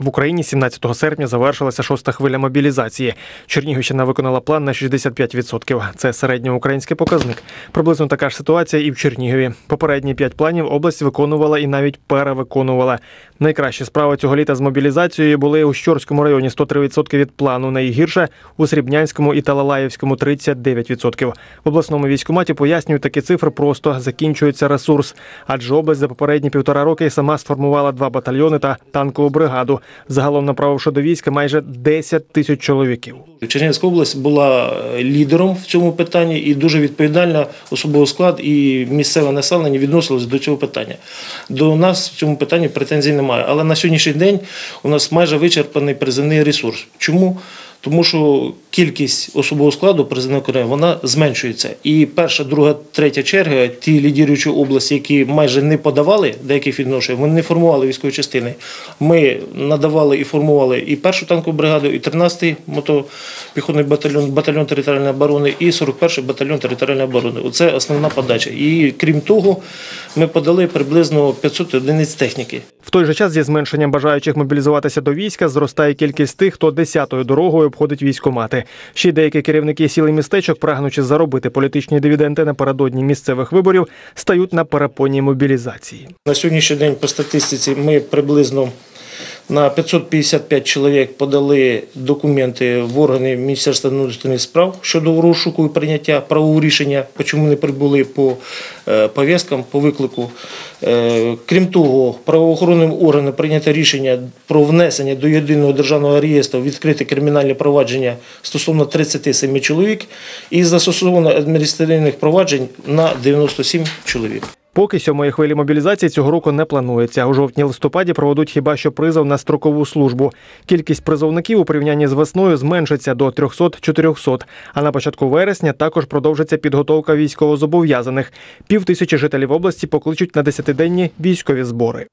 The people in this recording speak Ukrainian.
В Україні 17 серпня завершилася шоста хвиля мобілізації. Чернігівщина виконала план на 65%. Це середньоукраїнський показник. Приблизно така ж ситуація і в Чернігові. Попередні п'ять планів область виконувала і навіть перевиконувала. Найкращі справи цього літа з мобілізацією були у Щорському районі 103% від плану. Найгірше у Срібнянському і Талалаївському 39%. В обласному військкоматі пояснюють такі цифри просто закінчується ресурс, адже область за попередні півтора роки сама сформувала два батальйони та танкову бригаду. Загалом направивши до війська майже 10 тисяч чоловіків. Чернігівська область була е, лідером в цьому питанні і дуже відповідально особовий склад і місцеве населення відносилось до цього питання. До нас в цьому питанні претензій немає. Але на сьогоднішній день у нас майже вичерпаний призивний ресурс. Чому? Тому що кількість особового складу призовного корення вона зменшується. І перша, друга, третя черга, ті лідіруючі області, які майже не подавали деяких відношень, вони не формували військові частини. Ми надавали і формували і першу танкову бригаду, і 13-й мотопіхотний батальйон, батальйон територіальної оборони, і 41-й батальйон територіальної оборони. Оце основна подача. І крім того, ми подали приблизно 500 одиниць техніки. В той же час зі зменшенням бажаючих мобілізуватися до війська зростає кількість тих, хто десятою дорогою обходить військомати. Ще деякі керівники сіл і містечок, прагнучи заробити політичні дивіденди напередодні місцевих виборів, стають на перепоні мобілізації. На сьогоднішній день по статистиці ми приблизно на 555 чоловік подали документи в органи Міністерства внутрішніх справ щодо розшуку і прийняття правового рішення, чому не прибули по е, пов'язкам, по виклику. Е, Крім того, правоохоронним органам прийнято рішення про внесення до єдиного державного реєстру відкрите кримінальне провадження стосовно 37 чоловік і застосовано адміністративних проваджень на 97 чоловік. Поки сьомої хвилі мобілізації цього року не планується. У жовтні-листопаді проведуть хіба що призов на строкову службу. Кількість призовників у порівнянні з весною зменшиться до 300-400, А на початку вересня також продовжиться підготовка військовозобов'язаних. Пів тисячі жителів області покличуть на десятиденні військові збори.